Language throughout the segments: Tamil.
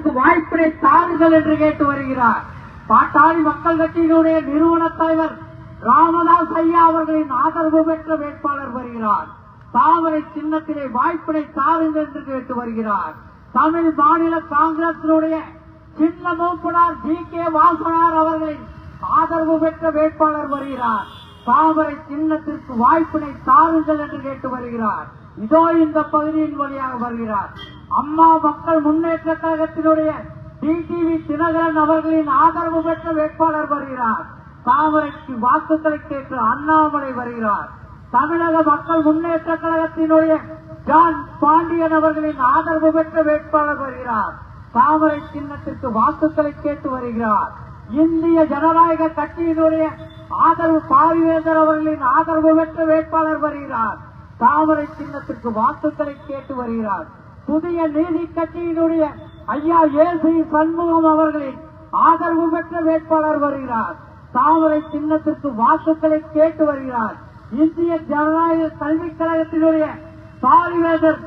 அதற்கு வாய்ப்பினை தாருங்கள் என்று கேட்டு வருகிறார். பாட்டாளி மக்கள் கட்சியினுடைய நிறுவன தலைவர் ராமதாஸ் ஐயா அவர்களின் ஆதரவு பெற்ற வேட்பாளர் வருகிறார். தாமரை சின்னத்திலே வாய்ப்பினை தாருங்கள் என்று கேட்டு வருகிறார். தமிழ் மாநில காங்கிரசினுடைய சின்ன மூப்பனார் ஜி கே. வாசனார் அவர்களின் ஆதரவு பெற்ற வேட்பாளர் வருகிறார். தாமரை சின்னத்திற்கு வாய்ப்பினை தாருங்கள் என்று கேட்டு வருகிறார். இதோ இந்த பகுதியின் வழியாக வருகிறார். அம்மா மக்கள் முன்னேற்ற கழகத்தினுடைய டிடிவி தினகரன் அவர்களின் ஆதரவு பெற்ற வேட்பாளர் வருகிறார். தாமரைக்கு வாக்குகளை கேட்டு அண்ணாமலை வருகிறார். தமிழக மக்கள் முன்னேற்ற கழகத்தினுடைய ஜான் பாண்டியன் அவர்களின் ஆதரவு பெற்ற வேட்பாளர் வருகிறார். தாமரை சின்னத்திற்கு வாக்குகளை கேட்டு வருகிறார். இந்திய ஜனநாயக கட்சியினுடைய ஆதரவு பாரிவேந்தர் அவர்களின் ஆதரவு பெற்ற வேட்பாளர் வருகிறார். தாமரை சின்னத்திற்கு வாக்குகளை கேட்டு வருகிறார். புதிய நீதி கட்சியினுடைய ஐயா ஏசி சண்முகம் அவர்களின் ஆதரவு பெற்ற வேட்பாளர் வருகிறார். தாமரை சின்னத்திற்கு வாக்குகளை கேட்டு வருகிறார். இந்திய ஜனநாயக கல்விக் கழகத்தினுடைய பாரிவேதர்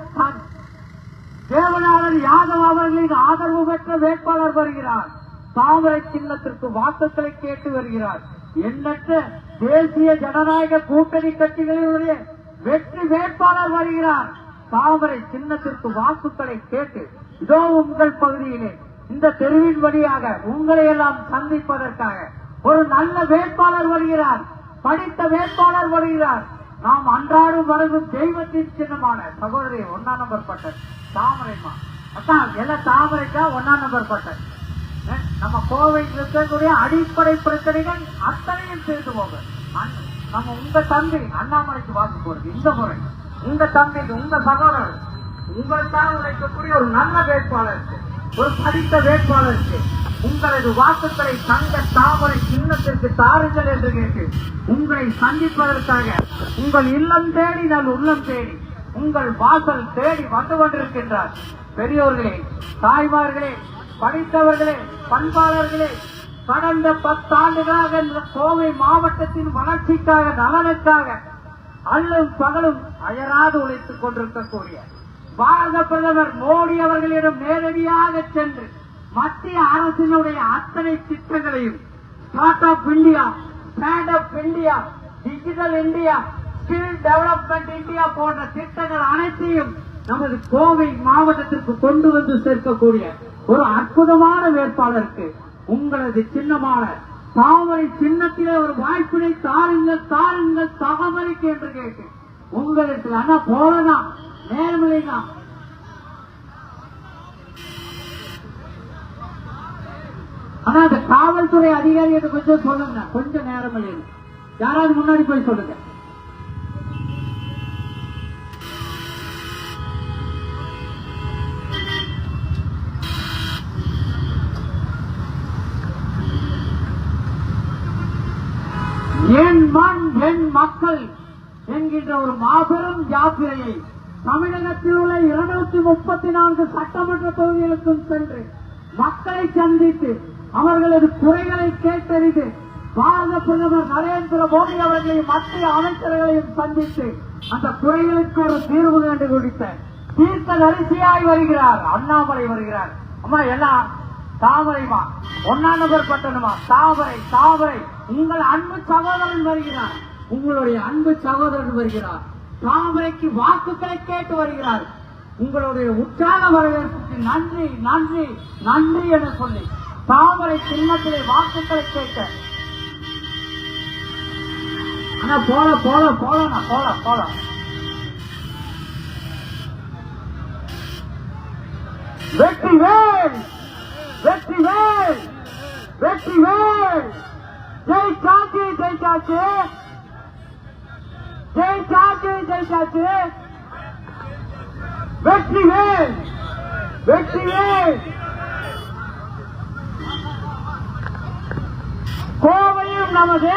தேவநாதன் யாதவ் அவர்களின் ஆதரவு பெற்ற வேட்பாளர் வருகிறார். தாமரை சின்னத்திற்கு வாக்குகளை கேட்டு வருகிறார். எண்ணற்ற தேசிய ஜனநாயக கூட்டணி கட்சிகளினுடைய வெற்றி வேட்பாளர் வருகிறார். தாமரை சின்னத்திற்கு வாக்குகளை கேட்டு இதோ உங்கள் பகுதியிலே இந்த தெருவின் வழியாக உங்களை எல்லாம் சந்திப்பதற்காக ஒரு நல்ல வேட்பாளர் வருகிறார் படித்த வேட்பாளர் வருகிறார். நாம் அன்றாடம் வழங்கும் தெய்வத்தின் சின்னமான சகோதரி ஒன்னா நம்பர் பட்டன் தாமரைமா அதான் எல்லாம் தாமரைக்கா? ஒன்னா நம்பர் பட்டன் நம்ம கோவையில் இருக்கக்கூடிய அடிப்படை பிரச்சனைகள் அத்தனையும் சேர்ந்து போக நம்ம உங்க தம்பி அண்ணாமலைக்கு வாக்கு போறது இந்த முறை. உங்க தம்பி உங்க சகோதரர் உங்களுக்காக உழைக்கக்கூடிய ஒரு நல்ல வேட்பாளருக்கு ஒரு படித்த வேட்பாளருக்கு உங்களது வாக்குகளை தங்க தாமரை சின்னத்திற்கு தாருங்கள் என்று கேட்டு உங்களை சந்திப்பதற்காக உங்கள் இல்லம் தேடி நான் உள்ளம் தேடி உங்கள் வாசல் தேடி வந்து கொண்டிருக்கின்றார். பெரியோர்களே தாய்மார்களே படித்தவர்களே பண்பாளர்களே கடந்த பத்தாண்டுகளாக கோவை மாவட்டத்தின் வளர்ச்சிக்காக நலனுக்காக அல்லும் பகலும் அயராது உழைத்துக் கொண்டிருக்கக்கூடிய பாரத பிரதமர் மோடி அவர்களிடம் நேரடியாக சென்று மத்திய அரசினுடைய அத்தனை திட்டங்களையும் start up India stand up India digital India skill development India போன்ற திட்டங்கள் அனைத்தையும் நமது கோவை மாவட்டத்திற்கு கொண்டு வந்து சேர்க்கக்கூடிய ஒரு அற்புதமான வேட்பாளருக்கு உங்களது சின்னமான தாமரை சின்னத்திலே ஒரு வாய்ப்பினை தாருங்கள் தாருங்கள் தாமரைக்கு என்று கேட்டேன். உங்களுக்கு ஆனா போலதான் தான் ஆனா அந்த காவல்துறை அதிகாரிகிட்ட கொஞ்சம் சொல்லுங்க. கொஞ்சம் நேரம் இல்லை யாராவது முன்னாடி போய் சொல்லுங்க. என் மண் என் மக்கள் என்கின்ற ஒரு மாபெரும் யாத்திரையை தமிழகத்தில் உள்ள இருநூத்தி முப்பத்தி நான்கு சட்டமன்ற தொகுதிகளுக்கும் சென்று மக்களை சந்தித்து அவர்களது குறைகளை கேட்டறிந்து பாரத பிரதமர் நரேந்திர மோடி அவர்களையும் மத்திய அமைச்சர்களையும் சந்தித்து அந்த குறைகளுக்கு ஒரு தீர்வு கண்டுபிடித்த தீர்க்க தரிசியாய் வருகிறார் அண்ணாமலை வருகிறார். அம்மா எல்லாம் தாமரைமா ஒன்னா நபர் பட்டணுமா? தாமரை தாமரை உங்கள் அன்பு சகோதரன் வருகிறார். உங்களுடைய அன்பு சகோதரன் வருகிறார். தாமரைக்கு வாக்குகளை கேட்டு வருகிறார். உங்களுடைய உற்சாக வரவேற்புக்கு நன்றி நன்றி நன்றி என சொல்லி தாமரை சின்னத்திலே வாக்குகளை கேட்க ஆனா போல போல போலண்ணா போல போல. வெற்றி வேல்! சாச்சி ஜெய் சாச்சி ஜெய் சாச்சி ஜெய் சாச்சி வெற்றி வேல் வெற்றி வேல் கோவையும் நமது